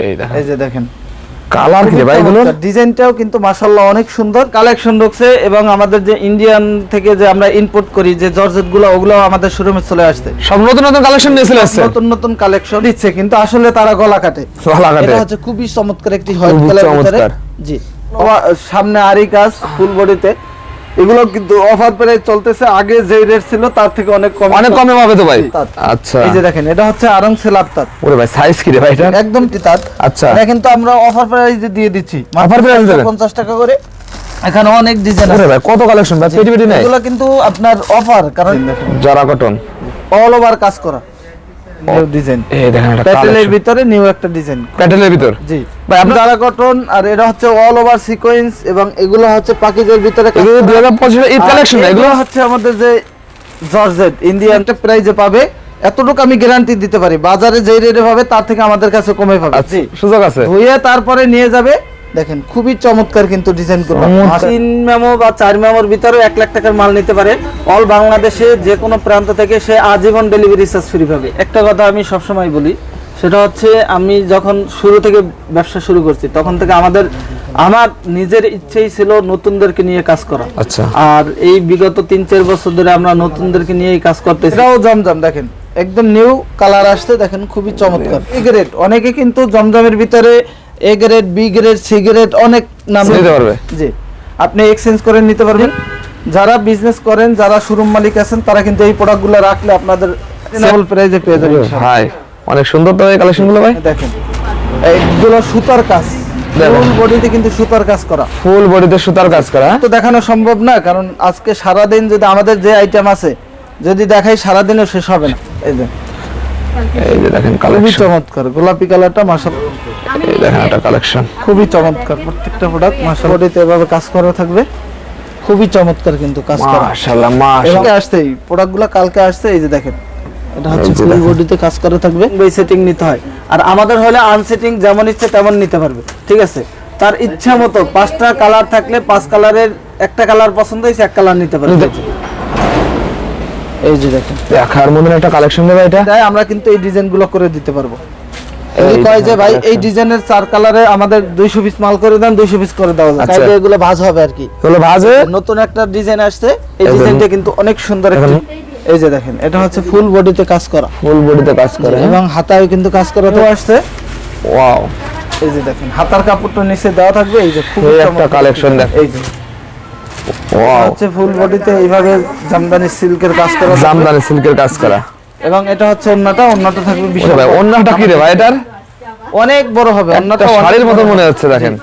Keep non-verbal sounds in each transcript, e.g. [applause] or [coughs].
এই দেখেন। এই যে দেখেন। কালার কি ভাই এগুলো ডিজাইনটাও কিন্তু মাশাআল্লাহ অনেক সুন্দর। কালেকশন এবং আমাদের যে ইন্ডিয়ান থেকে যে আমরা ইম্পোর্ট করি যে জর্জেটগুলো ওগুলো আমাদের শোরুমে চলে আসছে। সব নতুন নতুন কালেকশন নিয়ে চলে আসছে? নতুন নতুন কালেকশন দিচ্ছে কিন্তু আসলে তারা গলা কাটে। গলা কাটে। এটা হচ্ছে খুবই চমৎকার একটি হোয়াইট কালার ভিতরে। জি। সামনে আরি কাজ ফুল বডিতে এগুলো কিন্তু অফার প্রাইস চলতেছে আগে যে রেট ছিল তার থেকে অনেক কম অনেক কমে পাবে তো ভাই? আচ্ছা। এই যে দেখেন এটা হচ্ছে আরং সেলার তাঁত। ওরে ভাই সাইজ কি রে ভাই এটা? একদম টিতাত আচ্ছা। এটা কিন্তু আমরা অফার প্রাইসে দিয়ে দিচ্ছি। price দেবেন? পঞ্চাশ টাকা করে। এখানে অনেক ডিজাইন ওরে আছে। ভাই কত কালেকশন ভাই? পেটি পেটি নাই? এগুলো কিন্তু আপনার অফার কারণ দেখেন কটন অল ওভার কাজ করা। নিউ ডিজাইন এই দেখেন একটা প্যাটেলের ভিতরে নিউ একটা ডিজাইন প্যাটেলের ভিতর? জি। ভাই, জারা কটন আর এটা হচ্ছে অল ওভার সিকোয়েন্স এবং এগুলো হচ্ছে পাকিজের ভিতরে এগুলো করা। দুই হাজার পঁচিশের ঈদ আর কালেকশন এগুলো হচ্ছে আমাদের যে জর্জেট ইন্ডিয়ানটা প্রাইজে পাবে। এতটুকু আমি গ্যারান্টি দিতে পারি। বাজারে যেই রেটে পাবে তার থেকে আমাদের কাছে কমে পাবে। আচ্ছা জি। সুযোগ আছে। ধুয়ে তারপরে নিয়ে যাবে। দেখেন খুবই চমৎকার কিন্তু ডিজাইন করবে তিন মেমো বা চার মেমোর ভিতরে এক লাখ টাকার মাল নিতে পারে। অল বাংলাদেশে যে কোনো প্রান্ত থেকে সে আজীবন ডেলিভারি চার্জ ফ্রি পাবে। একটা কথা আমি সবসময় বলি সেটা হচ্ছে আমি যখন শুরু থেকে ব্যবসা শুরু করছি তখন থেকে আমাদের আমার নিজের ইচ্ছেই ছিল নতুনদেরকে নিয়ে কাজ করা। আচ্ছা। আর এই বিগত তিন চার বছর ধরে আমরা নতুনদেরকে নিয়েই কাজ করতেছি। এটাও জমজম দেখেন একদম নিউ কালার আসছে দেখেন খুবই চমৎকার। অনেকে কিন্তু জমজমের ভিতরে A grade B grade C grade অনেক নাম নিতে পারবে। জি। আপনি এক্সচেঞ্জ করে নিতে পারবেন। যারা বিজনেস করেন যারা শোরুম মালিক আছেন তারা কিন্তু এই প্রোডাক্টগুলো রাখলে আপনাদের রিজনেবল প্রাইসে পেয়ে যাবেন। ভাই অনেক সুন্দর তো এই কালেকশনগুলো ভাই। দেখেন এইগুলো সুতার কাজ। ফুল বডিতে কিন্তু সুতার কাজ করা। ফুল বডিতে সুতার কাজ করা? তো দেখানো সম্ভব না কারণ আজকে সারাদিন যদি আমাদের যে আইটেম আছে যদি দেখাই সারাদিনও শেষ হবে না। এই যে। এই যে দেখেন কালেকশন চমৎকার। গোলাপি কালারটা এই দেখেন একটা কালেকশন খুবই চমৎকার প্রত্যেকটা প্রোডাক্ট বডিতে এভাবে কাজ করা থাকবে। খুবই চমৎকার কিন্তু কাজ করা। মাশাআল্লাহ মাশাআল্লাহ। আসছেই প্রোডাক্টগুলো কালকে আসছে এই যে দেখেন। এটা হচ্ছে ফুল বডিতে কাজ করা থাকবে। এই সেটিং নিতে হয়। আর আমাদের হলে আনসেটিং যেমন ইচ্ছে তেমন নিতে পারবে ঠিক আছে? তার ইচ্ছা মতো পাঁচটা কালার থাকলে পাঁচ কালারের একটা কালার পছন্দ হয়েছে এক কালার নিতে পারবে। এই যে। দেখেন। দেখার মতন একটা কালেকশন দেবে এটা। তাই আমরা কিন্তু এই ডিজাইনগুলো করে দিতে পারব। কয় যে ভাই এই ডিজাইনের চার কালারে আমাদের দুইশো পিস মাল করে দেন দুইশো পিস করে যায় আচ্ছা। তাইলে এগুলো ভাজ হবে আর কি। ভাজে নতুন একটা ডিজাইন আসছে। এই ডিজাইনটা কিন্তু অনেক সুন্দর একটি এই যে দেখেন এটা হচ্ছে ফুল বডিতে কাজ করা। ফুল বডিতে কাজ করে হ্যাঁ? এবং হাতায় কিন্তু কাজ করা তো আসছে। ওয়াও এই যে দেখেন হাতার কাপড়টা নিচে দেওয়া থাকবে এই যে খুব একটা collection দেখ। এই যে। ওয়াও হচ্ছে ফুল বডিতে এইভাবে জামদানি সিল্কের কাজ করা জামদানি সিল্কের কাজ করা। এবং এটা হচ্ছে অন্যটা অন্যটা থাকবে বিশাল ভাই। অন্যটা কি রে ভাই এটার? অনেক বড় হবে অন্যটা শাড়ির মতো মনে হচ্ছে দেখেন।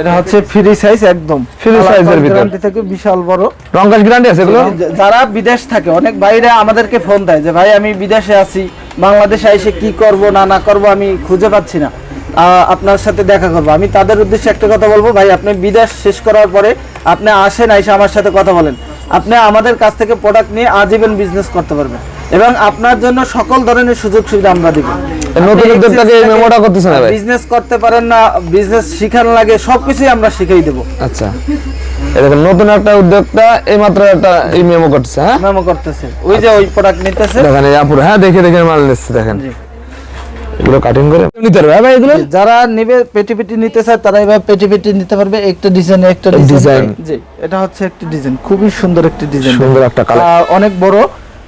এটা হচ্ছে ফ্রি সাইজ একদম। Size এর ভিতর। থেকে বিশাল বড়। রংকাশ গ্যারান্টি আছে এগুলো? যারা বিদেশ থাকে অনেক ভাইরা আমাদেরকে ফোন দেয় যে ভাই আমি বিদেশে আছি বাংলাদেশে এসে কি করব না না করব আমি খুঁজে পাচ্ছি না। আপনার সাথে দেখা করব। আমি তাদের উদ্দেশ্যে একটা কথা বলব ভাই আপনি বিদেশ শেষ করার পরে আপনি আসেন এসে আমার সাথে কথা বলেন। আপনি আমাদের কাছ থেকে প্রোডাক্ট নিয়ে আজীবন বিজনেস করতে পারবেন। এবং আপনার জন্য সকল ধরনের সুযোগ সুবিধা আমরা দিব। নতুন উদ্যোক্তাকে এই মেমোটা করতেছে না ভাই? বিজনেস করতে পারেন না বিজনেস শিখান লাগে সবকিছুই আমরা শিখাই দেবো। আচ্ছা। দেখেন নতুন একটা উদ্যোক্তা এই মাত্র একটা এই মেমো করতেছে হ্যাঁ? মেমো করতেছে। ওই যে ওই প্রোডাক্ট নিতেছে। দেখেন এই আপুর হ্যাঁ দেখে দেখে মাল নিচ্ছে দেখেন। জি। এগুলো কাটিং করে নিতে পারবে। ভাই এগুলো? যারা নেবে পেটি পেটি নিতে চায় তারা পেটি পেটি নিতে পারবে। একটা ডিজাইন একটা ডিজাইন জি এটা হচ্ছে একটি ডিজাইন খুবই সুন্দর একটি ডিজাইন সুন্দর একটা কালার অনেক বড়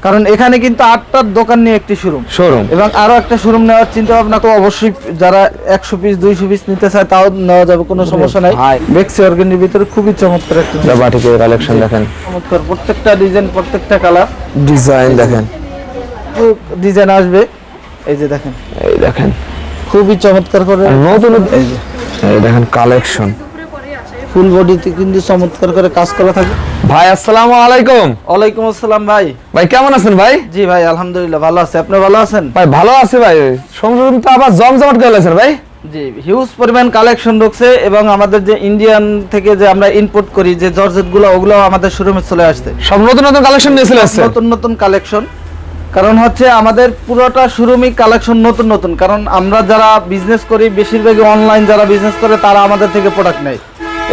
কারণ এখানে কিন্তু আটটার দোকান নিয়ে একটি শোরুম শোরুম এবং আরও একটা শোরুম নেওয়ার চিন্তা ভাবনা তো অবশ্যই যারা একশো পিস দুইশো পিস নিতে চায় তাও নেওয়া যাবে কোনো সমস্যা নাই। বেক্সি অর্গানের ভিতরে খুবই চমৎকার একটি। বাটিকের কালেকশন দেখেন। চমৎকার। প্রত্যেকটা ডিজাইন প্রত্যেকটা কালার ডিজাইন দেখেন। ডিজাইন আসবে। এই যে দেখেন। এই দেখেন। খুবই চমৎকার করে নতুন এই যে। এই দেখেন কালেকশন ফুল বডিতে কিন্তু চমৎকার করে কাজ করা থাকে। ভাই আসসালামু আলাইকুম। ওয়ালাইকুম আসসালাম ভাই। ভাই কেমন আছেন ভাই? জি ভাই আলহামদুলিল্লাহ ভালো আছে। আপনি ভালো আছেন? ভাই ভালো আছে ভাই। তো আবার জমজমাট করে আছেন ভাই। জি হিউজ পরিমাণ কালেকশন ঢুকছে এবং আমাদের যে ইন্ডিয়ান থেকে যে আমরা ইম্পোর্ট করি যে জর্জেটগুলো ওগুলো আমাদের শোরুমে চলে আসছে। সব নতুন নতুন কালেকশন নিয়ে চলে আসছে? নতুন নতুন কালেকশন কারণ হচ্ছে আমাদের পুরোটা শোরুমই কালেকশন নতুন নতুন। কারণ আমরা যারা বিজনেস করি বেশিরভাগই অনলাইন যারা বিজনেস করে তারা আমাদের থেকে প্রোডাক্ট নেয়।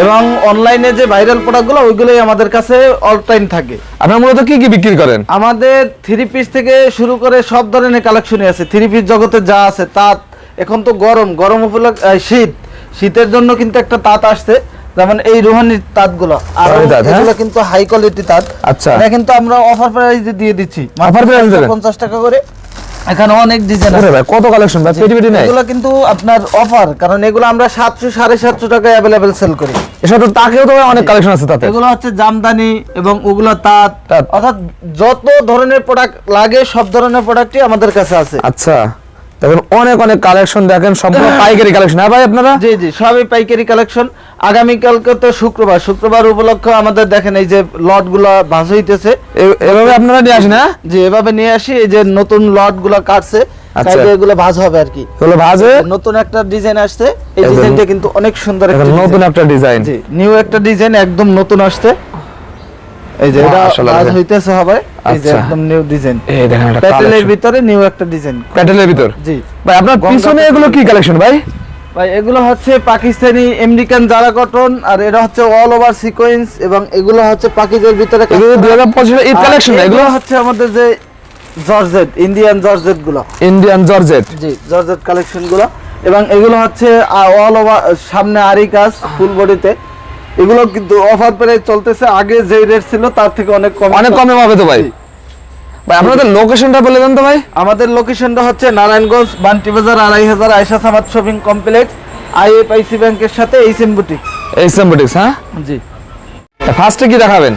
এবং অনলাইনে যে ভাইরাল প্রোডাক্টগুলো ওইগুলোই আমাদের কাছে অল টাইম থাকে। আপনারা মূলত কি কি বিক্রি করেন? আমাদের থ্রি পিস থেকে শুরু করে সব ধরনের কালেকশনই আছে। থ্রি পিস জগতে যা আছে তাঁত। এখন তো গরম গরম উপলক্ষ শীত। শীতের জন্য কিন্তু একটা তাঁত আসছে। যেমন এই রুহানির তাঁতগুলো। আর হ্যাঁ? এগুলো কিন্তু হাই কোয়ালিটি তাঁত। আচ্ছা। এটা কিন্তু আমরা অফার প্রাইসে দিয়ে দিচ্ছি। টাকা করে। এখানে অনেক ডিজাইন আছে। ভাই কত কালেকশন ভাই? পেটি পেটি নাই? এগুলো কিন্তু আপনার অফার কারণ এগুলো আমরা সাতশো সাড়ে সাতশো টাকায় অ্যাভেলেবেল সেল করি। এসব তো তাকেও তো অনেক কালেকশন আছে তাতে এগুলো হচ্ছে জামদানি এবং ওগুলো তাঁত। অর্থাৎ যত ধরনের প্রোডাক্ট লাগে সব ধরনের প্রোডাক্টই আমাদের কাছে আছে। আচ্ছা। দেখুন অনেক অনেক কালেকশন দেখেন সম্পূর্ণ [coughs] পাইকারি কালেকশন হ্যাঁ ভাই আপনারা? জি জি সবই পাইকারি কালেকশন আগামীকালকে তো শুক্রবার শুক্রবার উপলক্ষে আমাদের দেখেন এই যে লটগুলা ভাজ হইতেছে। এভাবে আপনারা নিয়ে আসেন হ্যাঁ? যে এভাবে নিয়ে আসি এই যে নতুন লটগুলা কাটছে আচ্ছা। এগুলো ভাজ হবে আর কি। এগুলো ভাজে নতুন একটা ডিজাইন আসছে এই ডিজাইনটা কিন্তু অনেক সুন্দর একটা নতুন একটা ডিজাইন। জি নিউ একটা ডিজাইন একদম নতুন আসছে। এই যে এটা মাশাআল্লাহ, হইতেছে হবে এই যে আচ্ছা। একদম নিউ ডিজাইন। এই দেখেন প্যাটেলের ভিতরে নিউ একটা ডিজাইন। প্যাটেলের ভিতর? জি। ভাই আপনার পিছনে এগুলো কি কালেকশন ভাই? ভাই এগুলো হচ্ছে পাকিস্তানি আমেরিকান জারা কটন আর এটা হচ্ছে অল ওভার সিকোয়েন্স এবং এগুলো হচ্ছে পাকিজের ভিতরে এগুলো করা। দুই হাজার পঁচিশে ঈদ আর কালেকশন এগুলো? এগুলো হচ্ছে আমাদের যে জর্জেট ইন্ডিয়ান জর্জেটগুলো। Indian georgette. জি জর্জেট কালেকশনগুলো। এবং এগুলো হচ্ছে অল ওভার সামনে আরি কাজ ফুল বডিতে এগুলো কিন্তু অফার প্রাইস চলতেছে আগে যে রেট ছিল তার থেকে অনেক কম অনেক কমে পাবে তো ভাই। আপনাদের লোকেশনটা বলে দেন তো ভাই। আমাদের লোকেশনটা হচ্ছে নারায়ণগঞ্জ বান্টি বাজার আড়াই হাজার Ayesha Samad shopping complex IFIC ব্যাংকের সাথে এইচএম বুটিক্স এইচএম বুটিক্স হ্যাঁ? জি। ফার্স্টে কি দেখাবেন?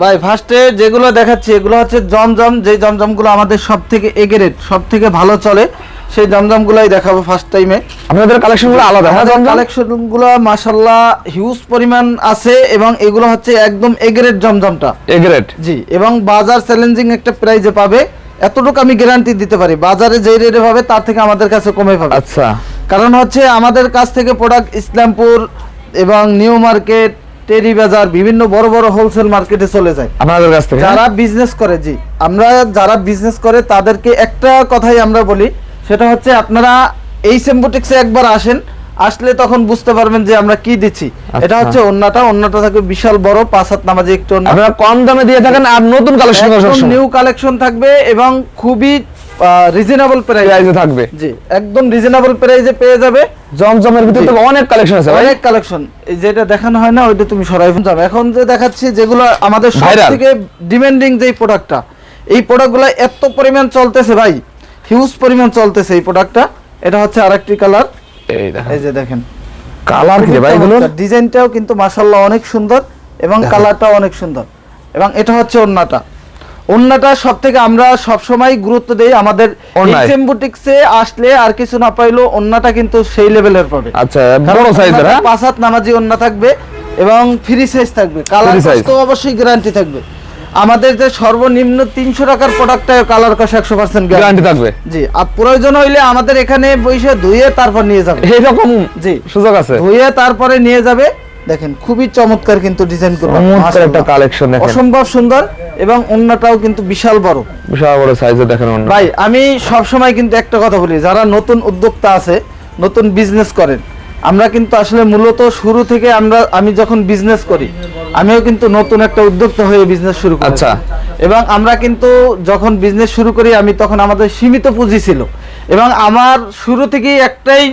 ভাই ফার্স্টে যেগুলো দেখাচ্ছি এগুলো হচ্ছে জমজম যে জমজমগুলো আমাদের সব থেকে এগেরেট সব থেকে ভালো চলে। সেই জমজমগুলোই দেখাবো ফার্স্ট টাইমে আপনাদের কালেকশনগুলো আলাদা হ্যাঁ? কালেকশনগুলো মাশাল্লাহ হিউজ পরিমাণ আছে এবং এগুলো হচ্ছে একদম এগ্রেড জমজমটা। এ গ্রেড জি এবং বাজার চ্যালেঞ্জিং একটা প্রাইজে পাবে। এতটুকু আমি গ্যারান্টি দিতে পারি বাজারে যে রেটে পাবে তার থেকে আমাদের কাছে কমে পাবে। আচ্ছা। কারণ হচ্ছে আমাদের কাছ থেকে প্রোডাক্ট ইসলামপুর এবং নিউ মার্কেট টেরি বাজার বিভিন্ন বড় বড় হোলসেল মার্কেটে চলে যায়। আপনাদের কাছ থেকে হ্যাঁ? যারা বিজনেস করে জি আমরা যারা বিজনেস করে তাদেরকে একটা কথাই আমরা বলি সেটা হচ্ছে আপনারা এই সেম্বোটিক্সে একবার আসেন আসলে তখন বুঝতে পারবেন যে আমরা কি দিচ্ছি। এটা আচ্ছা। হচ্ছে অন্যটা অন্যটা থাকবে বিশাল বড় পাঁচ হাত নামাজে একটু আপনারা কম দামে দিয়ে থাকেন আর নতুন কালেকশন নিউ কালেকশন থাকবে এবং খুবই রিজনেবল প্রাইস থাকবে। জি একদম রিজনেবল প্রাইসে পেয়ে যাবে। জমজমের ভিতরে তো অনেক কালেকশন আছে অনেক কালেকশন এই যেটা দেখানো হয় না ওইটা তুমি সরাই ফোন যাবে এখন যে দেখাচ্ছি যেগুলো আমাদের সব থেকে ডিমান্ডিং যে প্রোডাক্টটা এই প্রোডাক্টগুলো এত পরিমাণ চলতেছে ভাই। হিউজ পরিমাণ চলতেছে এই প্রোডাক্টটা এটা হচ্ছে আরেকটি কালার এই দেখেন। এই যে দেখেন। কালার কি ভাই এগুলোর? ডিজাইনটাও কিন্তু মাশাআল্লাহ অনেক সুন্দর এবং কালারটাও অনেক সুন্দর। এবং এটা হচ্ছে ওন্নাটা ওন্নাটা সব থেকে আমরা সব সময় গুরুত্ব দেই আমাদের। এইচএম বুটিক্সে আসলে আর কিছু না পাইলেও ওন্নাটা কিন্তু সেই লেভেলের পাবে। আচ্ছা বড় সাইজের হ্যাঁ? পাঁচ হাত নামাজি ওন্না থাকবে এবং ফ্রি সাইজ থাকবে। Colour size। তো অবশ্যই গ্যারান্টি থাকবে। আমাদের যে সর্বনিম্ন তিনশো টাকার প্রোডাক্টটা কালার কষ একশো পার্সেন্ট গ্যারান্টি থাকবে। জি আর প্রয়োজন হইলে আমাদের এখানে বসে ধুয়ে তারপর নিয়ে যাবে। এইরকম জি। সুযোগ আছে। ধুয়ে তারপরে নিয়ে যাবে। দেখেন খুবই চমৎকার কিন্তু ডিজাইন করবে। চমৎকার একটা কালেকশন দেখেন। অসম্ভব সুন্দর এবং অন্যটাও কিন্তু বিশাল বড়। বিশাল বড় সাইজের দেখেন ভাই আমি সব সময় কিন্তু একটা কথা বলি যারা নতুন উদ্যোক্তা আছে নতুন বিজনেস করেন আমরা কিন্তু আসলে মূলত শুরু থেকে আমরা আমি যখন বিজনেস করি আমিও কিন্তু নতুন একটা উদ্যোক্তা হয়ে বিজনেস শুরু করি আচ্ছা। এবং আমরা কিন্তু যখন বিজনেস শুরু করি আমি তখন আমাদের সীমিত পুঁজি ছিল। এবং আমার শুরু থেকেই একটাই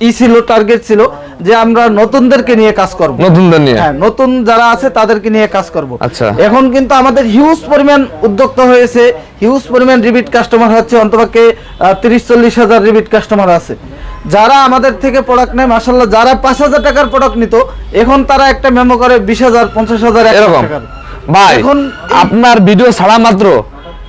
ই ছিল টার্গেট ছিল যে আমরা নতুনদেরকে নিয়ে কাজ করব। নতুনদের নিয়ে? হ্যাঁ নতুন যারা আছে তাদেরকে নিয়ে কাজ করব। আচ্ছা। এখন কিন্তু আমাদের হিউজ পরিমাণ উদ্যোক্তা হয়েছে হিউজ পরিমাণ রিপিট কাস্টমার হচ্ছে অন্তপক্ষে তিরিশ চল্লিশ হাজার রিপিট কাস্টমার আছে। যারা আমাদের থেকে প্রোডাক্ট নেয় মাসাল্লাহ যারা পাঁচ হাজার টাকার প্রোডাক্ট নিত এখন তারা একটা মেমো করে বিশ হাজার পঞ্চাশ হাজার এরকম। ভাই এখন আপনার ভিডিও ছাড়া মাত্র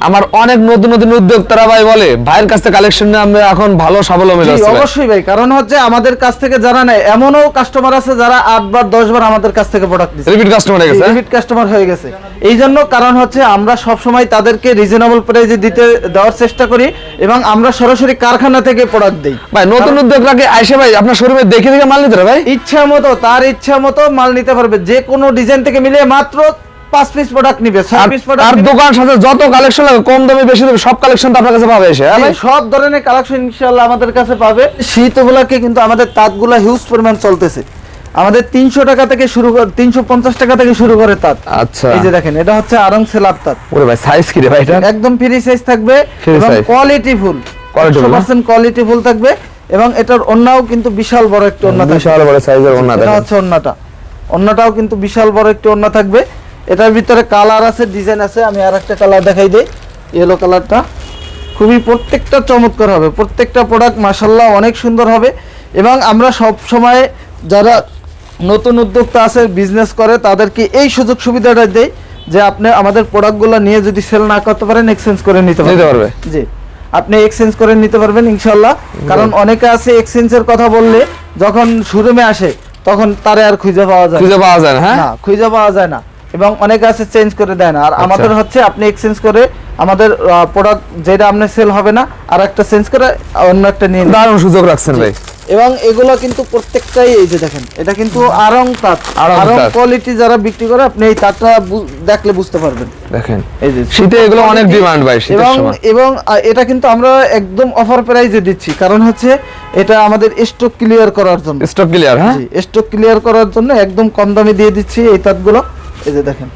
আমার অনেক নতুন নতুন উদ্যোক্তারা ভাই বলে ভাইয়ের কাছ থেকে কালেকশন নিয়ে আমরা এখন ভালো স্বাবলম্বী ভাই। অবশ্যই ভাই কারণ হচ্ছে আমাদের কাছ থেকে যারা নেয় এমনও কাস্টমার আছে যারা আট বার দশ বার আমাদের কাছ থেকে প্রোডাক্ট দিচ্ছে রিপিট কাস্টমার হয়ে গেছে হ্যাঁ? রিপিট কাস্টমার হয়ে গেছে এই জন্য কারণ হচ্ছে আমরা সব সময় তাদেরকে রিজনেবল প্রাইসে দিতে দেওয়ার চেষ্টা করি এবং আমরা সরাসরি কারখানা থেকে প্রোডাক্ট দেই ভাই নতুন উদ্যোগটাকে আইসে ভাই আপনার শোরুমে দেখে দেখে মাল নিতে ভাই ইচ্ছা মতো তার ইচ্ছা মতো মাল নিতে পারবে যে কোনো ডিজাইন থেকে মিলিয়ে মাত্র পাঁচ পিস প্রোডাক্ট নিবে পিস তার প্রোডাক্ট দোকান সাথে যত কালেকশন লাগে কম দামে বেশি দামে সব কালেকশন তো আপনার কাছে পাবে এসে হ্যাঁ সব ধরনের কালেকশন ইনশাআল্লাহ আমাদের কাছে পাবে। শীত উপলক্ষে কিন্তু আমাদের তাঁতগুলা হিউজ পরিমাণ চলতেছে। আমাদের তিনশো টাকা থেকে শুরু করে তিনশো পঞ্চাশ টাকা থেকে শুরু করে তাঁত। আচ্ছা। এই যে দেখেন এটা হচ্ছে আরং সেলার তাঁত। ওরে ভাই সাইজ কি রে ভাই এটা? একদম ফ্রি সাইজ থাকবে এবং quality full? Percent quality full থাকবে এবং এটার অন্যও কিন্তু বিশাল বড় একটি অন্য বিশাল বড় সাইজের ওন্না এটা হচ্ছে অন্যটা অন্যটাও কিন্তু বিশাল বড় একটি অন্য থাকবে। এটার ভিতরে কালার আছে ডিজাইন আছে আমি আর একটা কালার দেখাই দিই। ইয়েলো কালারটা। খুবই প্রত্যেকটা চমৎকার হবে প্রত্যেকটা প্রোডাক্ট মাসাল্লাহ অনেক সুন্দর হবে। এবং আমরা সব সময় যারা নতুন উদ্যোক্তা আছে বিজনেস করে তাদেরকে এই সুযোগ সুবিধাটা দেই যে আপনি আমাদের প্রোডাক্টগুলো নিয়ে যদি সেল না করতে পারেন এক্সচেঞ্জ করে নিতে পারবে। জি। আপনি এক্সচেঞ্জ করে নিতে পারবেন ইনশাল্লাহ কারণ অনেকে আছে এক্সচেঞ্জের কথা বললে যখন শোরুমে আসে তখন তারে আর খুঁজে পাওয়া যায় খুঁজে পাওয়া যায় না হ্যাঁ? না খুঁজে পাওয়া যায় না। এবং অনেকে আছে চেঞ্জ করে দেয় না। আর আচ্ছা। আমাদের হচ্ছে আপনি এক্সচেঞ্জ করে আমাদের প্রোডাক্ট যেটা আপনার সেল হবে না আর একটা চেঞ্জ করে অন্য একটা নিয়ে নিন। দারুণ সুযোগ রাখছেন ভাই। এবং এগুলো কিন্তু প্রত্যেকটাই এই যে দেখেন এটা কিন্তু আরং তাঁত। আরং কোয়ালিটি যারা বিক্রি করে আপনি এই তাঁতটা দেখলে বুঝতে পারবেন। দেখেন এই যে শীতে এগুলো অনেক ডিমান্ড ভাই শীতের এবং সময়। এবং এটা কিন্তু আমরা একদম অফার প্রাইজে দিচ্ছি। কারণ হচ্ছে এটা আমাদের স্টক ক্লিয়ার করার জন্য। স্টক ক্লিয়ার হ্যাঁ? স্টক ক্লিয়ার করার জন্য একদম কম দামে দিয়ে দিচ্ছি এই তাঁতগুলো। এই যে দেখেন।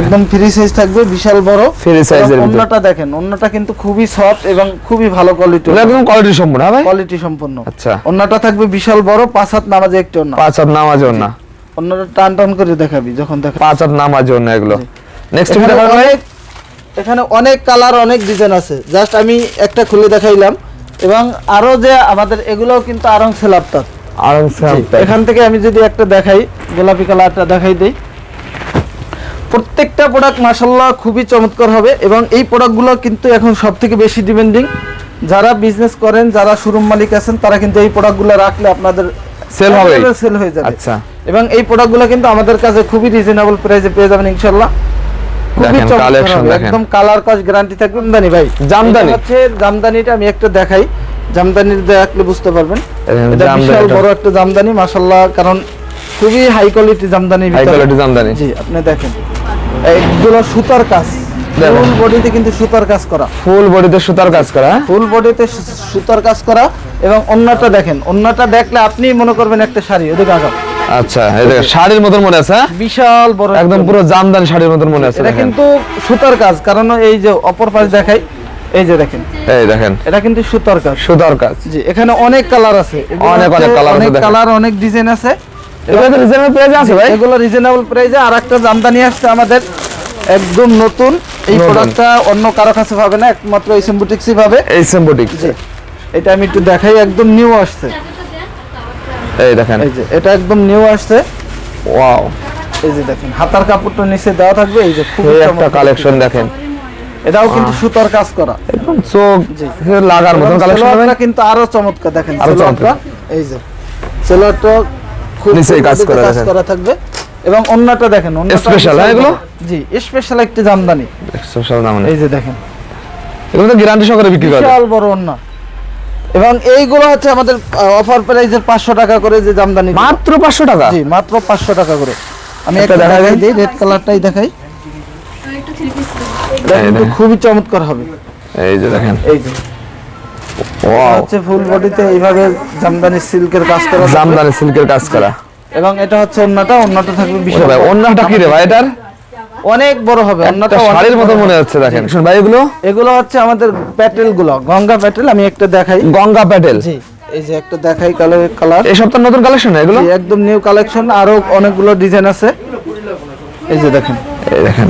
একদম ফ্রি সাইজ থাকবে বিশাল বড়। এর ভিতর। অন্যটা দেখেন অন্যটা কিন্তু খুবই সফট এবং খুবই ভালো কোয়ালিটি একদম কোয়ালিটি সম্পূর্ণ হ্যাঁ ভাই? কোয়ালিটি সম্পন্ন আচ্ছা। অন্যটা থাকবে বিশাল বড় পাঁচ হাত নামাজে একটি অন্য। পাঁচ হাত নামাজ না অন্যটা টান টান করে দেখাবি যখন দেখা পাঁচ হাত নামাজ না এগুলো। নেক্সট দেখাবেন ভাই। এখানে অনেক কালার অনেক ডিজাইন আছে। জাস্ট আমি একটা খুলে দেখাইলাম। এবং আরও যে আমাদের এগুলোও কিন্তু আরং সেলাপ তাঁত আরাম এখান থেকে আমি যদি একটা দেখাই গোলাপি কালারটা দেখাই দেই। প্রত্যেকটা প্রোডাক্ট মাসাল্লাহ খুবই চমৎকার হবে এবং এই প্রোডাক্টগুলো কিন্তু এখন সব থেকে বেশি ডিমান্ডিং যারা বিজনেস করেন যারা শোরুম মালিক আছেন তারা কিন্তু এই প্রোডাক্টগুলো রাখলে আপনাদের সেল হবে। সেল হয়ে যাবে। আচ্ছা। এবং এই প্রোডাক্টগুলো কিন্তু আমাদের কাছে খুবই রিজনেবল প্রাইসে পেয়ে যাবেন ইনশাল্লাহ খুবই চমৎকার। একদম কালার কস গ্যারান্টি থাকবে। জামদানি ভাই জামদানি? হচ্ছে জামদানিটা আমি একটা দেখাই। জামদানির দেখলে বুঝতে পারবেন। এটা বিশাল বড় একটা জামদানি মাশাআল্লাহ কারণ খুবই high quality jamdani high quality jamdani. জি আপনি দেখেন। এগুলো সুতার কাজ। ফুল বডিতে কিন্তু সুতার কাজ করা। ফুল বডিতে সুতার কাজ করা হ্যাঁ? ফুল বডিতে সুতার কাজ করা এবং অন্যটা দেখেন অন্যটা দেখলে আপনি মনে করবেন একটা শাড়ি ওদিকে আগাম আচ্ছা এই শাড়ির মতন মনে আছে হ্যাঁ? বিশাল বড় একদম পুরো জামদানি শাড়ির মতন মনে আছে এটা কিন্তু সুতার কাজ কারণ এই যে অপর পাশ দেখাই এই যে দেখেন। এই দেখেন। এটা কিন্তু সুতার কাজ। সুতার কাজ। জি এখানে অনেক কালার আছে। অনেক অনেক আছে অনেক কালার অনেক ডিজাইন আছে। এগুলো রিজনেবল প্রাইসে আছে ভাই। এগুলো রিজনেবল প্রাইসে আর একটা জামদানি আসছে আমাদের একদম নতুন। এই। প্রোডাক্টটা অন্য কারও কাছে পাবে না একমাত্র এই সিম্বুটিক্সই পাবে। এই সিম্বটিক এটা আমি একটু দেখাই একদম নিউ আসছে। এই দেখেন। এই যে এটা একদম নিউ আসছে। ওয়াও এই যে দেখেন হাতার কাপড়টা নিচে দেওয়া থাকবে এই যে খুব একটা কালেকশন দেখেন। এটাও কিন্তু সুতার কাজ করা। একদম চোখ। লাগার মতন কালেকশন কিন্তু আরও চমৎকার দেখেন এই যে সালোয়ারটা নিচেই কাজ করা কাজ করা থাকবে। এবং অন্যটা দেখেন অন্যটা Special, হ্যাঁ, এগুলো? জি স্পেশাল একটি জামদানি। সোশ্যাল নাম এই যে দেখেন। এগুলো তো গ্যারান্টি সহকারে বিক্রি করে বিশাল বড় অন্য। এবং এইগুলো হচ্ছে আমাদের অফার প্রাইজের পাঁচশো টাকা করে যে জামদানি মাত্র পাঁচশো টাকা? জি মাত্র পাঁচশো টাকা করে। আমি একটা একটা দেখাই। দিই রেড কালারটাই দেখাই। এই কিন্তু দেখেন। খুবই চমৎকার হবে। এই যে দেখেন। এই যে। হচ্ছে ফুল বডিতে এইভাবে জামদানি সিল্কের কাজ করা জামদানি সিল্কের কাজ করা। এবং এটা হচ্ছে অন্যটা অন্যটা থাকবে বিশাল। ভাই বড়। কি রে ভাই এটার? অনেক বড় হবে একটা শাড়ির মতো মনে হচ্ছে দেখেন। শুন ভাই এগুলো? এগুলো হচ্ছে আমাদের প্যাটেলগুলো গঙ্গা প্যাটেল আমি একটা দেখাই। গঙ্গা প্যাটেল? জি এই যে একটা দেখাই কালার কালার এই সপ্তাহ নতুন কালেকশন এগুলো? একদম নিউ কালেকশন আরও অনেকগুলো ডিজাইন আছে। এই যে দেখেন এই দেখেন।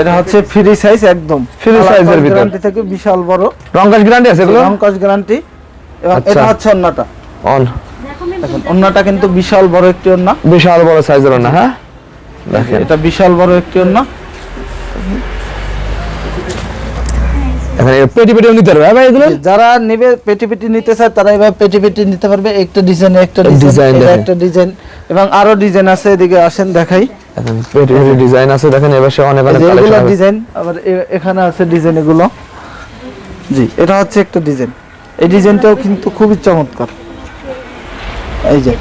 এটা হচ্ছে ফ্রি সাইজ একদম। size এর ভিতর। গ্যারান্টি থেকে বিশাল বড়। রংকাশ গ্যারান্টি আছে এগুলো? রংকশ গ্যারান্টি এবং। এটা হচ্ছে অন্যটা। অন। দেখুন অন্যটা কিন্তু বিশাল বড় একটি অন্য। বিশাল বড় সাইজের না হ্যাঁ? দেখেন। এটা বিশাল বড় একটি অন্য। এখানে পেটি পেটিও নিতে পারবে হ্যাঁ ভাই এগুলো? যারা নেবে পেটি পেটি নিতে চায় তারা এভাবে পেটি পেটি নিতে পারবে। একটা ডিজাইন একটা ডিজাইন একটা ডিজাইন এবং আরও ডিজাইন আছে এদিকে আসেন দেখাই। ডিজাইন আছে দেখেন এবার অনেক অনেক কালেকশন ডিজাইন আবার এখানে আছে ডিজাইন এগুলো। জি এটা হচ্ছে একটা ডিজাইন এই ডিজাইনটাও কিন্তু খুবই চমৎকার। এই যে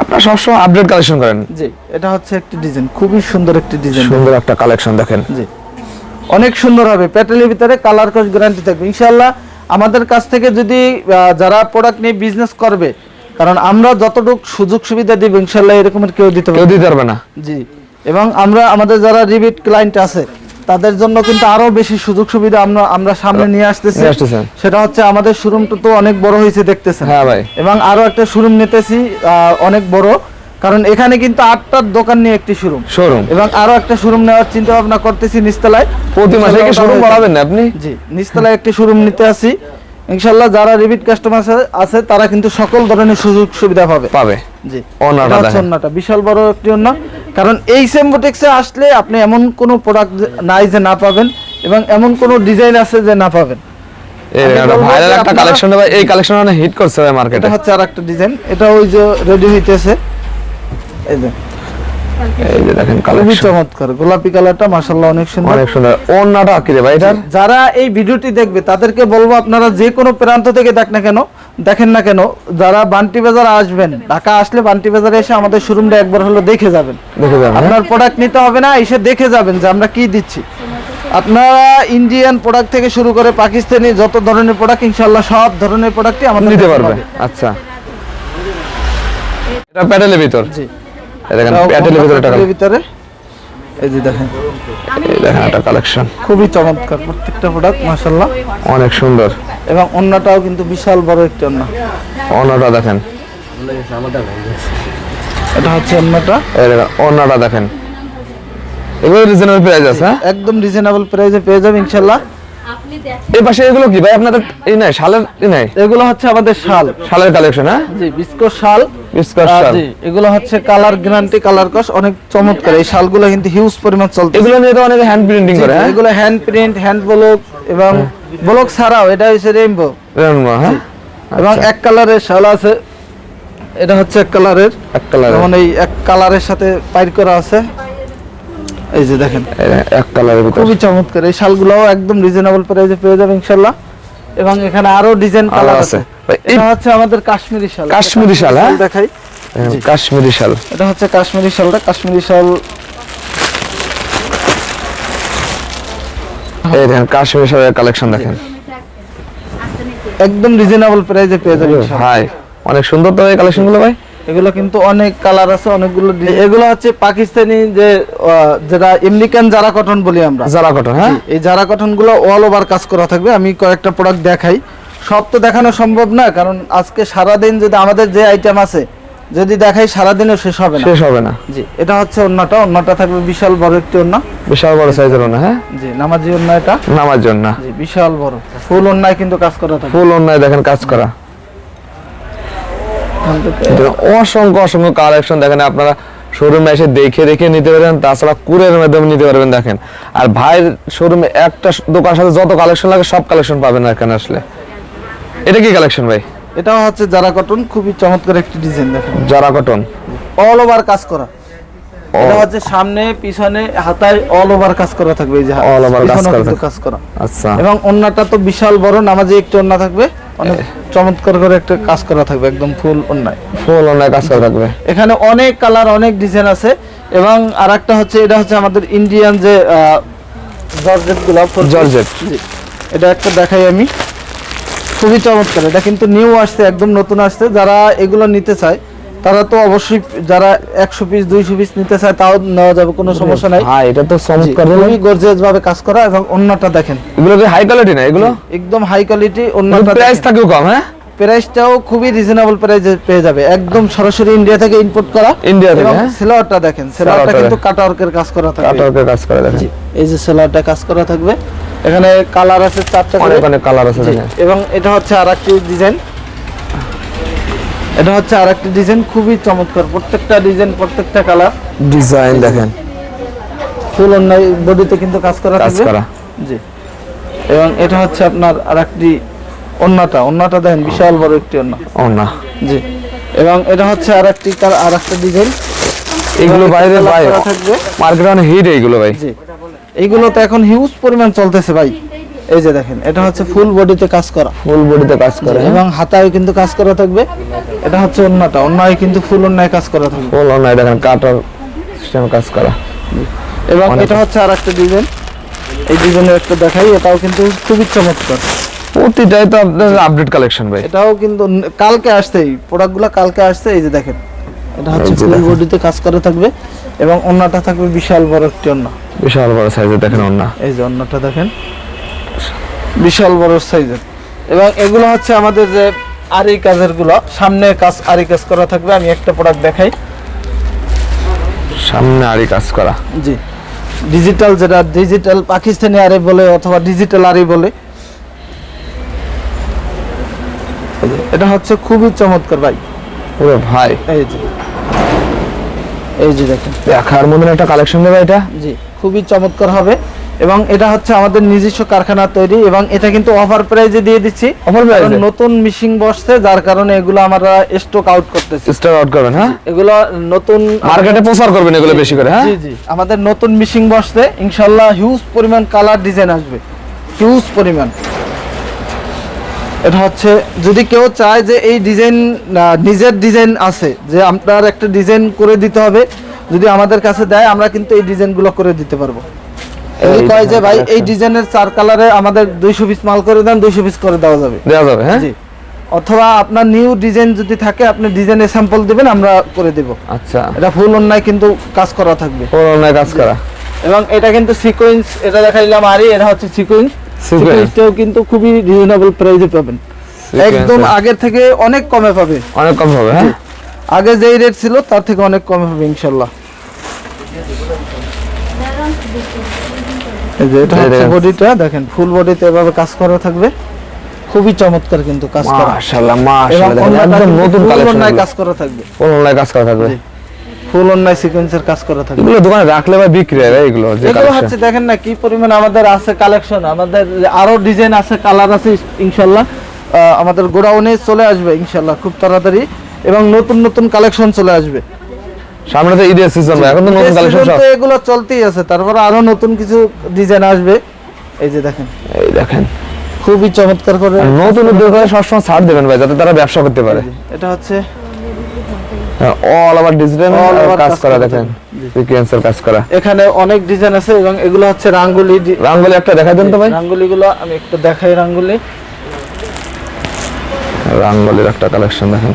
আপনারা সবসময় আপডেট কালেকশন করেন। জি এটা হচ্ছে একটি ডিজাইন খুবই সুন্দর একটি ডিজাইন সুন্দর একটা কালেকশন দেখেন। জি। অনেক সুন্দর হবে প্যাটেলের ভিতরে কালার কস গ্যারান্টি থাকবে। ইনশাআল্লাহ আমাদের কাছ থেকে যদি যারা প্রোডাক্ট নিয়ে বিজনেস করবে কারণ আমরা যতটুকু সুযোগ সুবিধা দিব এরকমের কেউ দিতে কেউ দিতে পারবে না। জি। এবং আমরা আমাদের যারা রিপিট ক্লায়েন্ট আছে তাদের জন্য কিন্তু আরও বেশি সুযোগ সুবিধা আমরা আমরা সামনে নিয়ে আসতেছি। সেটা হচ্ছে আমাদের শোরুমটা তো অনেক বড় হয়েছে দেখতেছেন। হ্যাঁ ভাই। এবং আরও একটা শোরুম নিতেছি অনেক বড়। কারণ এখানে কিন্তু আটটার দোকান নিয়ে একটি শোরুম শোরুম এবং আরও একটা শোরুম নেওয়ার চিন্তা ভাবনা করতেছি নিস্তলায়। প্রতি মাসে কি শোরুম বাড়াবেন না আপনি? জি নিস্তলায় একটি শোরুম নিতে আসি। ইনশাল্লাহ যারা রিপিট কাস্টমার আছে তারা কিন্তু সকল ধরনের সুযোগ সুবিধা পাবে। পাবে। জি। ওনাটা বিশাল বড় একটি ওন্না কারণ এই সেমবোটেক্সে আসলে আপনি এমন কোনো প্রোডাক্ট নাই যে না পাবেন এবং এমন কোনো ডিজাইন আছে যে না পাবেন। ভাইরাল একটা কালেকশন ভাই এই কালেকশন হিট করছে মার্কেটে এটা হচ্ছে আর একটা ডিজাইন এটা ওই যে রেডি হইতেছে। এই যে। এই যে দেখেন খুবই চমৎকার। গোলাপি কালারটা মাশাআল্লাহ অনেক সুন্দর। অনেক সুন্দর। ওন্নাটা কি ভাই এটার যারা এই ভিডিওটি দেখবে তাদেরকে বলব আপনারা যে কোনো প্রান্ত থেকে দেখ না কেন দেখেন না কেন যারা বান্টি বাজার আসবেন ঢাকা আসলে বান্টি বাজারে এসে আমাদের শোরুমটা একবার হলো দেখে যাবেন। দেখে যাবেন হ্যাঁ? আপনার প্রোডাক্ট নিতে হবে না এসে দেখে যাবেন যে আমরা কি দিচ্ছি। আপনারা ইন্ডিয়ান প্রোডাক্ট থেকে শুরু করে পাকিস্তানি যত ধরনের প্রোডাক্ট ইনশাল্লাহ সব ধরনের প্রোডাক্টই আমাদের নিতে পারবে। আচ্ছা। এটা প্যাডেলের ভিতর। জি। দেখেন এটাও প্যাডেলের ভিতর টাকা। ভিতরে। এই যে দেখেন। এই দেখেন একটা কালেকশন খুবই চমৎকার প্রত্যেকটা প্রোডাক্ট মাশাল্লাহ অনেক সুন্দর। এবং অন্যটাও কিন্তু বিশাল বড় একটি অন্য ওন্নাটা দেখেন। এটা হচ্ছে অন্যটা। এই দেখেন এগুলো রিজনেবল প্রাইস আছে হ্যাঁ? একদম রিজনেবল প্রাইসে পেয়ে যাবেন ইনশাল্লাহ এই পাশে এগুলো কি ভাই? আপনাদের এই নাই শালের এই নাই? এগুলো হচ্ছে আমাদের শাল। শালের কালেকশন হ্যাঁ? জি বিস্কোর শাল। এগুলো হচ্ছে কালার গ্যারান্টি কালার কস অনেক চমৎকার। এই শালগুলো কিন্তু হিউজ পরিমাণ চলতে এগুলো নিয়ে তো অনেকে হ্যান্ড প্রিন্টিং করে হ্যাঁ? এগুলো হ্যান্ড প্রিন্ট হ্যান্ড ব্লক এবং ব্লক ছাড়াও এটা হচ্ছে রেইনবো হ্যাঁ? এবং এক কালারের শাল আছে এটা হচ্ছে এক কালারের এক কালার যেমন এই এক কালারের সাথে পাইর করা আছে। এই যে দেখেন। এক কালারের খুবই চমৎকার। এই শালগুলোও একদম রিজনেবল প্রাইসে পেয়ে যাবেন ইনশাল্লাহ। এবং এখানে আরও ডিজাইন কালার আছে। এটা হচ্ছে আমাদের কাশ্মীরি শাল। কাশ্মীরি শাল, হ্যাঁ? দেখাই। কাশ্মীরি শাল। এটা হচ্ছে কাশ্মীরি শালটা। কাশ্মীরি শাল এই দেখেন কাশ্মীরি শালের কালেকশন দেখেন। একদম রিজনেবল প্রাইসে পেয়ে যাবেন। ভাই অনেক সুন্দর তো এই কালেকশনগুলো ভাই? এগুলো কিন্তু অনেক কালার আছে অনেকগুলো এগুলো হচ্ছে পাকিস্তানি যে যেটা আমেরিকান জারা কটন বলি আমরা। জারা কটন হ্যাঁ? এই জারা কটনগুলো অল ওভার কাজ করা থাকবে আমি কয়েকটা প্রোডাক্ট দেখাই। সব তো দেখানো সম্ভব না কারণ আজকে সারাদিন যদি আমাদের যে আইটেম আছে যদি দেখাই সারাদিনও শেষ হবে না। শেষ হবে না। জি এটা হচ্ছে অন্যটা অন্যটা থাকবে বিশাল বড় একটি অন্য বিশাল বড় সাইজের না হ্যাঁ? জি নামাজি অন্য এটা। নামার জন্য জি বিশাল বড়। ফুল অন্যায় কিন্তু কাজ করা থাকবে। ফুল অন্যায় দেখেন কাজ করা। থেকে অসংখ্য অসংখ্য কালেকশন দেখেন আপনারা শোরুমে এসে দেখে দেখে নিতে পারবেন তাছাড়া কুরের মাধ্যমে নিতে পারবেন দেখেন। আর ভাইয়ের শোরুমে একটা দোকানের সাথে যত কালেকশন লাগে সব কালেকশন পাবেন এখানে আসলে। এটা কি কালেকশন ভাই? এটাও হচ্ছে জারা কটন খুবই চমৎকার একটি ডিজাইন দেখেন। জারা কটন অল ওভার কাজ করা। এটা হচ্ছে সামনে পিছনে হাতায় অল ওভার কাজ করা থাকবে এই যে কাজ করা কাজ করা। আচ্ছা। এবং অন্যটা তো বিশাল বড় নামাজে একটু অন্য থাকবে। অনেক চমৎকার করে একটা কাজ করা থাকবে একদম ফুল কাজ করা থাকবে। এখানে অনেক কালার অনেক ডিজাইন আছে। এবং আরেকটা হচ্ছে এটা হচ্ছে আমাদের ইন্ডিয়ান যে জর্জেটগুলা জর্জেট। এটা একটা দেখাই আমি। খুবই চমৎকার। এটা কিন্তু নিউ আসছে একদম নতুন আসছে। যারা এগুলো নিতে চায় তারা তো অবশ্যই যারা একশো পিস দুইশো পিস নিতে চায় তাও নেওয়া যাবে কোনো সমস্যা নাই। হ্যাঁ এটা তো চমৎকার খুবই গর্জিয়াস ভাবে কাজ করা এবং অন্যটা দেখেন। এগুলো হাই কোয়ালিটি না এগুলো? একদম হাই কোয়ালিটি অন্যটা প্রাইস। থাকেও কম হ্যাঁ? প্রাইসটাও খুবই রিজনেবল প্রাইসে পেয়ে যাবে। একদম সরাসরি ইন্ডিয়া থেকে ইম্পোর্ট করা। ইন্ডিয়া থেকে এবং হ্যাঁ? দেখেন। সেলোয়ারটা কিন্তু কাটাওয়ার্কের কাজ করা থাকবে। কাটওয়ার্কের কাজ করে এই যে সেলোয়ারটা কাজ করা থাকবে। এখানে কালার আছে চারটা করে। কালার আছে এবং এটা হচ্ছে আরেকটি ডিজাইন এটা হচ্ছে আরেকটি ডিজাইন খুবই চমৎকার। প্রত্যেকটা ডিজাইন প্রত্যেকটা কালার। ডিজাইন দেখেন। ফুল অন্যায় বডিতে কিন্তু কাজ করা কাজ করা। জি। এবং এটা হচ্ছে আপনার আরেকটি অন্যটা অন্যটা দেখেন বিশাল বড় একটি অন্য না জি। এবং এটা হচ্ছে আরেকটি কার আরেকটা ডিজাইন। এগুলো বাইরে ভাই থাকবে। মার্কেটে অনেক হিট এইগুলো ভাই। জি। এইগুলো তো এখন হিউজ পরিমাণ চলতেছে ভাই। এই যে দেখেন এটা হচ্ছে ফুল বডিতে কাজ করা। ফুল বডিতে কাজ করে হ্যাঁ? এবং হাতায় কিন্তু কাজ করা থাকবে। এটা হচ্ছে কিন্তু ফুল কাজ করা থাকবে। ফুল দেখেন কাটার সিস্টেম কাজ করা। এবং এটা হচ্ছে আর একটা ডিজাইন এই ডিজাইনের একটা দেখাই এটাও কিন্তু খুবই চমৎকার। প্রতিটাই তো আপডেট কালেকশন ভাই। এটাও কিন্তু কালকে আসছেই প্রোডাক্টগুলো কালকে আসছে এই যে দেখেন। এটা হচ্ছে ফুল বডিতে কাজ করে থাকবে এবং অন্যটা থাকবে বিশাল বড় একটি অন্য। বিশাল বড় সাইজের দেখেন ওনা এই যে অন্যটা দেখেন। বিশাল বড় সাইজের। এবং এগুলো হচ্ছে আমাদের যে আরি কাজেরগুলো সামনে কাজ আরি কাজ করা থাকবে আমি একটা প্রোডাক্ট দেখাই। সামনে আরই কাজ করা। জি। ডিজিটাল যেটা ডিজিটাল পাকিস্তানি আরি বলে অথবা ডিজিটাল আরি বলে। এটা হচ্ছে খুবই চমৎকার ভাই। ওরে ভাই। এই যে। এই যে দেখেন। দেখার মতন একটা কালেকশন দেবে এটা। জি খুবই চমৎকার হবে। এবং এটা হচ্ছে আমাদের নিজস্ব কারখানা তৈরি এবং এটা কিন্তু অফার প্রাইজে দিয়ে দিচ্ছি। Price এ? নতুন মিশিং বসছে যার কারণে এগুলো আমরা স্টক আউট করতেছি। স্টার আউট করবেন হ্যাঁ? এগুলো নতুন মার্কেটে প্রচার করবেন এগুলো বেশি করে হ্যাঁ? জি জি। আমাদের নতুন মিশিং বসছে ইনশাল্লাহ হিউজ পরিমাণ কালার ডিজাইন আসবে। হিউজ পরিমাণ। এটা হচ্ছে যদি কেউ চায় যে এই ডিজাইন নিজের ডিজাইন আছে যে আপনার একটা ডিজাইন করে দিতে হবে যদি আমাদের কাছে দেয় আমরা কিন্তু এই ডিজাইনগুলো করে দিতে পারব। কয় যে ভাই এই ডিজাইনের চার কালারে আমাদের দুইশো পিস মাল করে দেন দুইশো পিস করে দেওয়া যাবে। দেওয়া যাবে হ্যাঁ? জি। অথবা আপনার নিউ ডিজাইন যদি থাকে আপনি ডিজাইনের স্যাম্পল দিবেন আমরা করে দেব। আচ্ছা। এটা ফুল অন্যায় কিন্তু কাজ করা থাকবে। পুরোনায় কাজ করা। এবং এটা কিন্তু সিকোয়েন্স এটা দেখাইলাম আরই এটা হচ্ছে সিকোয়েন্স। সিকোয়েন্সটাও কিন্তু খুবই রিজনেবল প্রাইসে পাবেন। একদম আগের থেকে অনেক কমে পাবে। অনেক কম হবে হ্যাঁ? আগে যেই রেট ছিল তার থেকে অনেক কমে পাবে ইনশাল্লাহ। যে এটা হচ্ছে বডিটা দেখেন ফুল বডিতে এভাবে কাজ করা থাকবে। খুবই চমৎকার কিন্তু কাজ করা। মাশাআল্লাহ মাশাআল্লাহ একদম নতুন কালেকশন কাজ করা থাকবে। পুরোনায় কাজ করা থাকবে। ফুল অন্যায় সিকোয়েন্সের কাজ করা থাকবে। এগুলো দোকানে রাখলে ভাই বিক্রি হয় এগুলো যে এগুলো হচ্ছে দেখেন না কি পরিমাণ আমাদের আছে কালেকশন আমাদের আরও ডিজাইন আছে কালার আছে ইনশাল্লাহ আহ, আমাদের গোডাউনে চলে আসবে ইনশাল্লাহ খুব তাড়াতাড়ি। এবং নতুন নতুন কালেকশন চলে আসবে। সামনে তো ঈদের সিজন ভাই এখন তো নতুন কালেকশন সব। এগুলো চলতেই আছে তারপরে আরও নতুন কিছু ডিজাইন আসবে। এই যে দেখেন। এই দেখেন। খুবই চমৎকার করে নতুন উদ্যোগে সবসময় ছাড় দেবেন ভাই যাতে তারা ব্যবসা করতে পারে। এটা হচ্ছে অল ওভার All কাজ করা দেখেন সিকোয়েন্সের কাজ করা। এখানে অনেক ডিজাইন আছে এবং এগুলো হচ্ছে রাঙ্গুলি একটা দেখাই দেন তো ভাই। রাঙ্গুলিগুলো আমি একটু দেখাই রাঙ্গুলি। রাঙ্গুলির একটা কালেকশন দেখেন।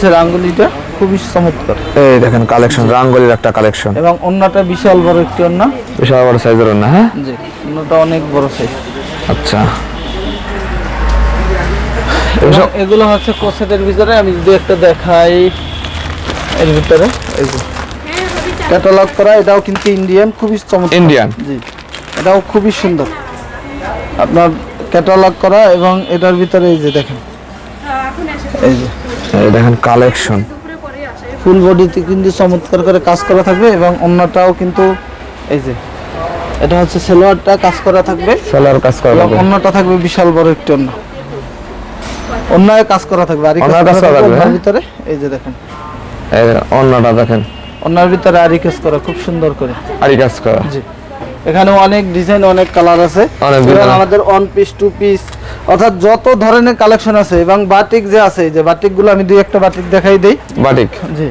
হচ্ছে রাঙ্গুলিটা খুবই চমৎকার। এই দেখেন কালেকশন রাঙ্গুলির একটা কালেকশন এবং অন্যটা বিশাল বড় একটি অন্য। বিশাল বড় সাইজের না হ্যাঁ? জি অন্যটা অনেক বড় সাইজ আচ্ছা। এগুলো হচ্ছে কোসেটের ভিতরে আমি যদি একটা দেখাই এর ভিতরে যে। ক্যাটালগ করা এটাও কিন্তু ইন্ডিয়ান খুবই চমৎকার। ইন্ডিয়ান জি এটাও খুবই সুন্দর। আপনার ক্যাটালগ করা এবং এটার ভিতরে এই যে দেখেন। এই যে দেখেন কালেকশন ফুল বডিতে কিন্তু চমৎকার করে কাজ করা থাকবে এবং অন্যটাও কিন্তু এই যে এটা হচ্ছে সেলোয়ারটা কাজ করা থাকবে। সেলার কাজ করা লাগবে অন্যটা থাকবে বিশাল বড় একটি অন্য। অন্যায় কাজ করা থাকবে। আরি কাজ করা থাকবে থাকবে, হ্যাঁ? ভিতরে এই যে দেখেন। এই অন্যটা দেখেন। অন্যার ভিতরে আরি কাজ করা খুব সুন্দর করে। আরি কাজ করা। জি। এখানে অনেক ডিজাইন অনেক কালার আছে। আমাদের ওয়ান পিস টু পিস অর্থাৎ যত ধরনের কালেকশন আছে এবং বাটিক যে আছে এই যে বাটিকগুলো আমি দুই একটা বাটিক দেখাই দেই। বাটিক জি।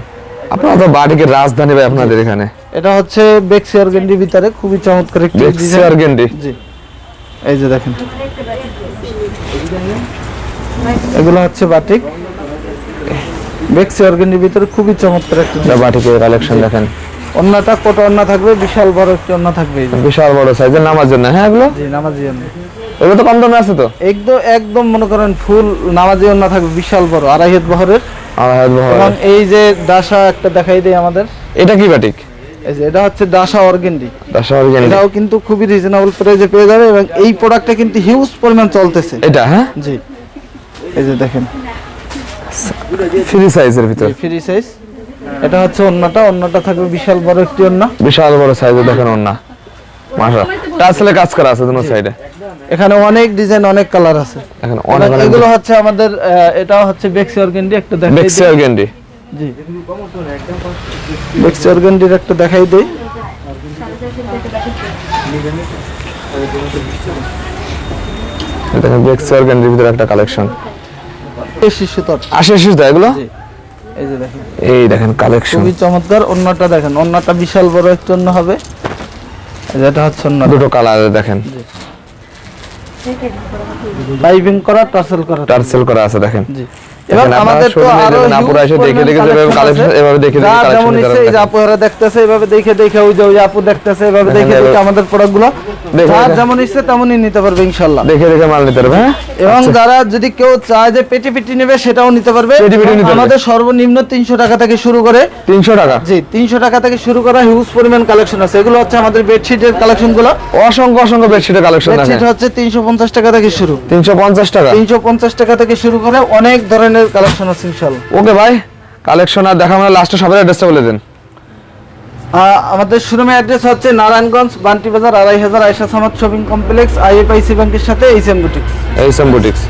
আপনারা তো বাটিকের রাজধানী ভাই আপনাদের এখানে। এটা হচ্ছে বেক্সিয়ার গেন্ডির ভিতরে খুবই চমৎকার একটি বেক্সিয়ার গেন্ডি জি। এই যে দেখেন। এগুলো হচ্ছে বাটিক ভিতরে খুবই চমৎকার একটি বাটিকের কালেকশন দেখেন। অন্যটা কোটা অন্য থাকবে? বিশাল বড় একটি অন্য থাকবে বিশাল বড় সাইজের নামার জন্য হ্যাঁ এগুলো? জি নামাজি অন্য। এগুলো তো কম দামে আছে তো? একদম একদম মনে করেন ফুল নামাজি অন্য থাকবে বিশাল বড় আড়াই হাত বহরের। আমার হাত বহর। এবং এই যে দাসা একটা দেখাই দেয় আমাদের। এটা কি বাটিক? এটা হচ্ছে দাসা অর্গেন্ডি। দশ অরিজিনাল এটাও কিন্তু খুবই রিজনেবল প্রাইসে পেয়ে যাবে এবং এই প্রোডাক্টটা কিন্তু হিউজ পরিমাণ চলতেছে। এটা হ্যাঁ? জি। এই যে দেখেন। ফ্রি সাইজের ভিতর। ফ্রি সাইজ এটা হচ্ছে অন্যটা অন্যটা থাকবে বিশাল বড় একটি অন্য। বিশাল বড় সাইজের দেখেন ওন্না মাশা টাসলে কাজ করা আছে দুনো সাইডে? এখানে অনেক ডিজাইন অনেক কালার আছে। এবং অনেক এগুলো হচ্ছে আমাদের এটা হচ্ছে বেক্সি অর্গেন্ডি একটা দেখাই দিই। বেক্সিয়ার গেন্ডি। জি। বেক্সি অর্গেন্ডির একটা দেখাই দেই। দেখেন বেক্সিয়ার গেন্ডির ভিতরে একটা কালেকশন। এই শিশু তট আসে এগুলো? জি। এই দেখেন। কালেকশন খুবই চমৎকার অন্যটা দেখেন অন্যটা বিশাল বড় একটু অন্য হবে। যেটা হচ্ছে অন্য। দুটো কালার দেখেন। লাইভিং করা টার্সেল করা। টার্সেল করা আছে দেখেন। জি। দেখেন এবং আমাদের তো আরও আপুরা এসে দেখে দেখে যেভাবে collection- এভাবে দেখে দেখে যার collection যেমন নিতে ইচ্ছে এই যে আপুরা দেখতেছে এভাবে দেখে দেখে ওই যে ওই আপু দেখতেছে এভাবে দেখে দেখে আমাদের প্রোডাক্টগুলো যার যেমন ইচ্ছে তেমনই নিতে পারবে ইনশাআল্লাহ। দেখে দেখে মাল নিতে পারবে। এবং আচ্ছা। যারা যদি কেউ চায় যে পেটি পেটি নেবে সেটাও নিতে পারবে। পেটি পেটি নিতে পারবে। আমাদের সর্বনিম্ন তিনশো টাকা থেকে শুরু করে তিনশো টাকা। জি তিনশো টাকা থেকে শুরু করা হিউজ পরিমাণ কালেকশন আছে। এগুলো হচ্ছে আমাদের বেডশিটের কালেকশনগুলো। অসংখ্য অসংখ্য বেডশিটের কালেকশন দেখেন বেডশিট হচ্ছে তিনশো পঞ্চাশ টাকা থেকে শুরু। তিনশো পঞ্চাশ টাকা। তিনশো পঞ্চাশ টাকা থেকে শুরু করে অনেক ধরনের কালেকশন আছে ইনশাআল্লাহ। ওকে ভাই কালেকশন আর দেখা মানে লাস্টে সবার অ্যাড্রেসটা বলে দেন। আমাদের শোরুমের অ্যাড্রেস হচ্ছে নারায়ণগঞ্জ বান্টি বাজার আড়াই হাজার Ayesha Samad shopping complex IFIC ব্যাংকের সাথে এইচএম বুটিক্স এইচএম বুটিক্স